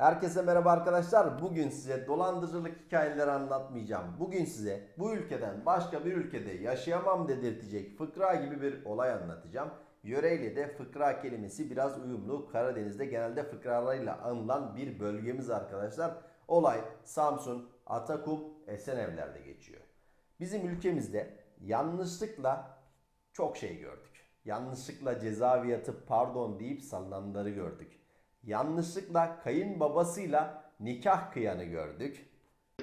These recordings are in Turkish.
Herkese merhaba arkadaşlar. Bugün size dolandırıcılık hikayeleri anlatmayacağım. Bugün size bu ülkeden başka bir ülkede yaşayamam dedirtecek fıkra gibi bir olay anlatacağım. Yöreyle de fıkra kelimesi biraz uyumlu. Karadeniz'de genelde fıkralarıyla anılan bir bölgemiz arkadaşlar. Olay Samsun, Atakum, Esenevler'de geçiyor. Bizim ülkemizde yanlışlıkla çok şey gördük. Yanlışlıkla cezaevi yatıp pardon deyip salınanları gördük. Yanlışlıkla kayınbabasıyla nikah kıyanı gördük.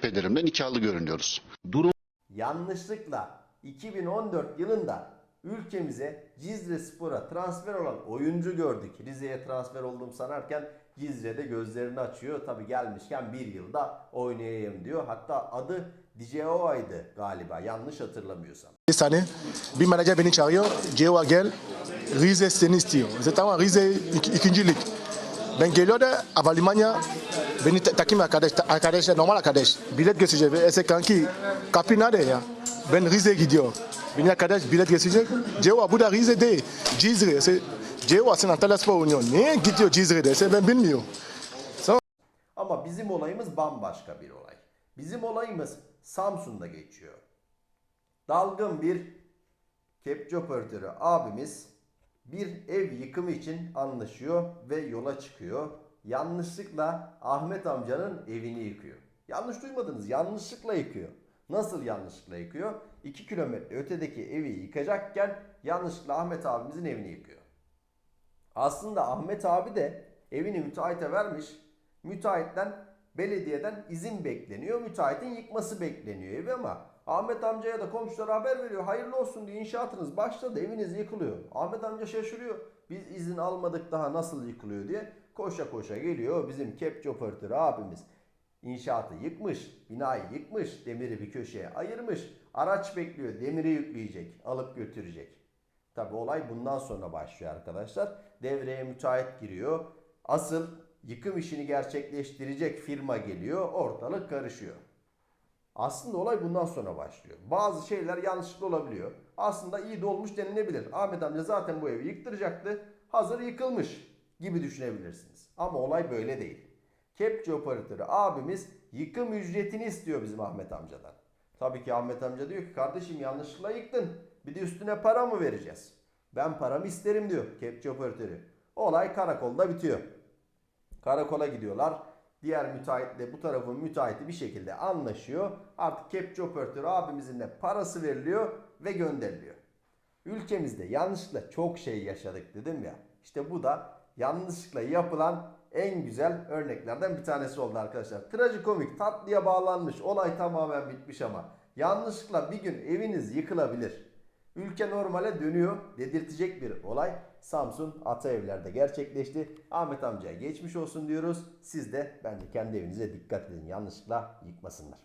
pederimle nikahlı görünüyoruz. Durum Yanlışlıkla 2014 yılında ülkemize Cizre Spor'a transfer olan oyuncu gördük. Rize'ye transfer oldum sanarken Cizre'de gözlerini açıyor. Tabi gelmişken bir yılda oynayayım diyor. Hatta adı Dijeo'ydı galiba yanlış hatırlamıyorsam. Cette année, bir menajer beni çağırıyor. Cewa gel, Rize seni istiyor. Zaten ama Rize ik- ikinci lig. Ben geliyor Avalimanya beni ta- takım arkadaş, arkadaş normal arkadaş. Bilet götürecek. Ve ese kanki kapı nerede ya? Ben Rize gidiyor. Benim arkadaş bilet götürecek. Cewa bu da Rize değil. Cizre. Ese, Cewa sen Antalya Spor oynuyor. Niye gidiyor Cizre'de? Ese ben bilmiyorum. Ama bizim olayımız bambaşka bir olay. Bizim olayımız Samsun'da geçiyor. Dalgın bir kepçe operatörü abimiz bir ev yıkımı için anlaşıyor ve yola çıkıyor. Yanlışlıkla Ahmet amcanın evini yıkıyor. Yanlış duymadınız. Yanlışlıkla yıkıyor. Nasıl yanlışlıkla yıkıyor? 2 kilometre ötedeki evi yıkacakken yanlışlıkla Ahmet abimizin evini yıkıyor. Aslında Ahmet abi de evini müteahhite vermiş. Müteahhitten belediyeden izin bekleniyor. Müteahhitin yıkması bekleniyor evi ama Ahmet amcaya da komşulara haber veriyor. Hayırlı olsun diyor inşaatınız başladı eviniz yıkılıyor. Ahmet amca şaşırıyor. Biz izin almadık daha nasıl yıkılıyor diye. Koşa koşa geliyor bizim kepçe operatörü abimiz. İnşaatı yıkmış, binayı yıkmış, demiri bir köşeye ayırmış. Araç bekliyor, demiri yükleyecek, alıp götürecek. Tabi olay bundan sonra başlıyor arkadaşlar. Devreye müteahhit giriyor. Asıl yıkım işini gerçekleştirecek firma geliyor. Ortalık karışıyor. Aslında olay bundan sonra başlıyor. Bazı şeyler yanlışlıkla olabiliyor. Aslında iyi de olmuş denilebilir. Ahmet amca zaten bu evi yıktıracaktı. Hazır yıkılmış gibi düşünebilirsiniz. Ama olay böyle değil. Kepçe operatörü abimiz yıkım ücretini istiyor bizim Ahmet amcadan. Tabii ki Ahmet amca diyor ki kardeşim yanlışlıkla yıktın. Bir de üstüne para mı vereceğiz? Ben paramı isterim diyor kepçe operatörü. Olay karakolda bitiyor. Karakola gidiyorlar. Diğer müteahhitle bu tarafın müteahhiti bir şekilde anlaşıyor. Artık kepçe operatörü abimizin de parası veriliyor ve gönderiliyor. Ülkemizde yanlışlıkla çok şey yaşadık dedim ya. İşte bu da yanlışlıkla yapılan en güzel örneklerden bir tanesi oldu arkadaşlar. Trajikomik, tatlıya bağlanmış, olay tamamen bitmiş ama yanlışlıkla bir gün eviniz yıkılabilir. Ülke normale dönüyor dedirtecek bir olay Samsun Ataevler'de gerçekleşti. Ahmet amcaya geçmiş olsun diyoruz. Siz de bence kendi evinize dikkat edin yanlışlıkla yıkmasınlar.